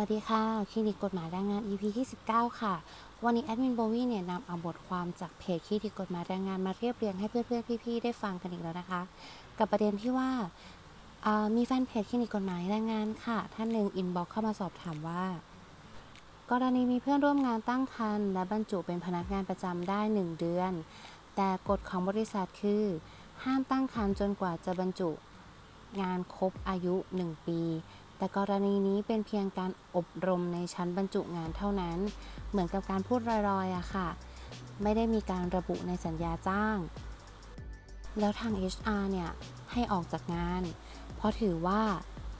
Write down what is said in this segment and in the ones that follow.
วัสดีค่ะ คลินิกกฎหมายแรงงาน EP ที่ 19 ค่ะ วันนี้แอดมินโบวี่เนี่ยนำเอาบทความจากเพจคลินิกกฎหมายแรงงานมาเรียบเรียงให้เพื่อนๆ พี่ๆ ได้ฟังกันอีกแล้วนะคะ กับประเด็นที่ว่าามีแฟนเพจคลินิกกฎหมายแรงงานค่ะ ท่านหนึ่งอินบ็อกเข้ามาสอบถามว่า กรณีมีเพื่อนร่วมงานตั้งครรภ์และบรรจุเป็นพนักงานประจำได้ 1 เดือน แต่กฎของบริษัทคือ ห้ามตั้งครรภ์จนกว่าจะบรรจุงานครบอายุ 1 ปี แต่กรณีนี้เป็นเพียงการอบรมในชั้นบรรจุงานเท่านั้น เหมือนกับการพูดลอยๆอะค่ะ ไม่ได้มีการระบุในสัญญาจ้าง แล้วทาง HR เนี่ย ให้ออกจากงาน เพราะถือว่า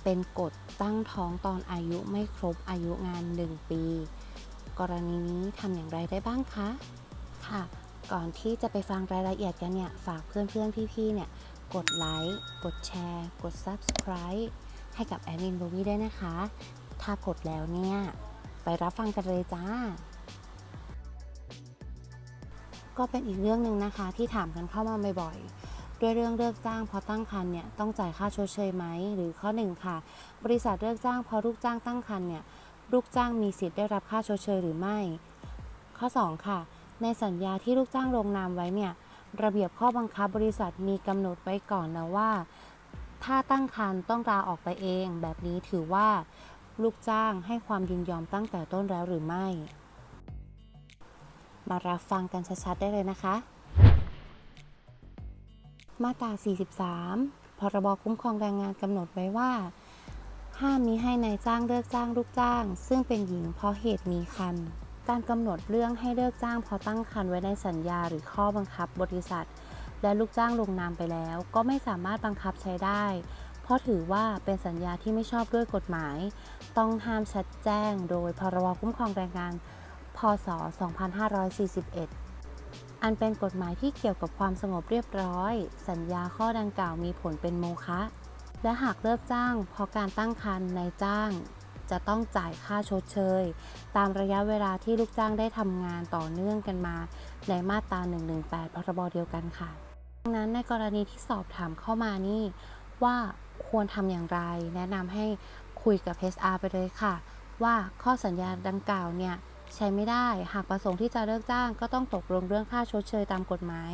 เป็นกฎตั้งท้องตอนอายุไม่ครบอายุงาน 1 ปี กรณีนี้ทำอย่างไรได้บ้างคะ ค่ะ ก่อนที่จะไปฟังรายละเอียดกันเนี่ย ฝากเพื่อนๆพี่ๆเนี่ย กดไลค์ กดแชร์ กด Subscribe ให้กับแอดมินโบวี่ด้วยนะคะ ถ้ากดแล้วเนี่ย ไปรับฟังกันเลยจ้า ก็เป็นอีกเรื่องหนึ่งนะคะที่ถามกันเข้ามาบ่อยๆ ด้วยเรื่องเลิกจ้างพราะตั้งครรภ์เนี่ยต้องจ่ายค่าชดเชยไหม หรือข้อหนึ่งค่ะ บริษัทเลิกจ้างเพราะลูกจ้างตั้งครรภ์เนี่ยลูกจ้างมีสิทธิ์ได้รับค่าชดเชยหรือไม่ ข้อ 2 ค่ะ ในสัญญาที่ลูกจ้างลงนามไว้เนี่ยระเบียบข้อบังคับบริษัทมีกำหนดไว้ก่อนนะว่า ถ้าตั้งครรภ์ต้องลาออกไปเอง แบบนี้ถือว่าลูกจ้างให้ความยินยอมตั้งแต่ต้นแล้วหรือไม่ มารับฟังกันชัดๆได้เลยนะคะ มาตรา 43 พรบคุ้มครองแรงงานกำหนดไว้ว่า ห้ามมิให้ในายจ้างเลิกจ้างลูกจ้าง ซึ่งเป็นหญิงเพราะเหตุมีคัน การกำหนดเรื่องให้เลิกจ้างพราะตั้งครรภ์ไว้ในสัญญาหรือข้อบังคับบริษัท และลูกจ้างลงนามไปแล้ว ก็ไม่สามารถบังคับใช้ได้ เพราะถือว่าเป็นสัญญาที่ไม่ชอบด้วยกฎหมาย ต้องห้ามชัดแจ้งโดยพรบคุ้มครองแรงงาน พศ 2541อันเป็นกฎหมายที่เกี่ยวกับความสงบเรียบร้อย สัญญาข้อดังกล่าวมีผลเป็นโมฆะ และหากเลิกจ้างเพราะการตั้งครรภ์ในจ้าง จะต้องจ่ายค่าชดเชย ตามระยะเวลาที่ลูกจ้างได้ทำงานต่อเนื่องกันมา ในมาตรา 118 พรบเดียวกันค่ะ ดังนั้นในกรณีที่สอบถามเข้ามานี่ว่าควรทำอย่างไร แนะนำให้คุยกับ HR ไปเลยค่ะ ว่าข้อสัญญาดังกล่าวเนี่ยใช้ไม่ได้หากประสงค์ที่จะเลิกจ้าง ก็ต้องตกลงเรื่องค่าชดเชยตามกฎหมาย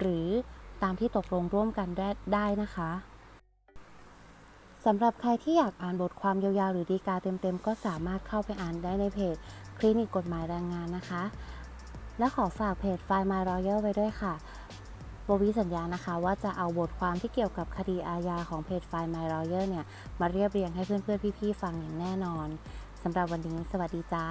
หรือตามที่ตกลงร่วมกันได้ได้นะคะสำหรับใครที่อยากอ่านบทความยาวๆ หรือดีกาเต็มๆ ก็สามารถเข้าไปอ่านได้ในเพจคลินิกกฎหมายแรงงานนะคะ และขอฝากเพจไฟล์ My Royal ไว้ด้วยค่ะ โบวีสัญญานะคะ ว่าจะเอาบทความที่เกี่ยวกับคดีอาญาของเพจไฟล์ My Lawyer เนี่ย มาเรียบเรียงให้เพื่อนๆ พี่ๆ ฟังอย่างแน่นอนสำหรับวันนี้ สวัสดีจ้า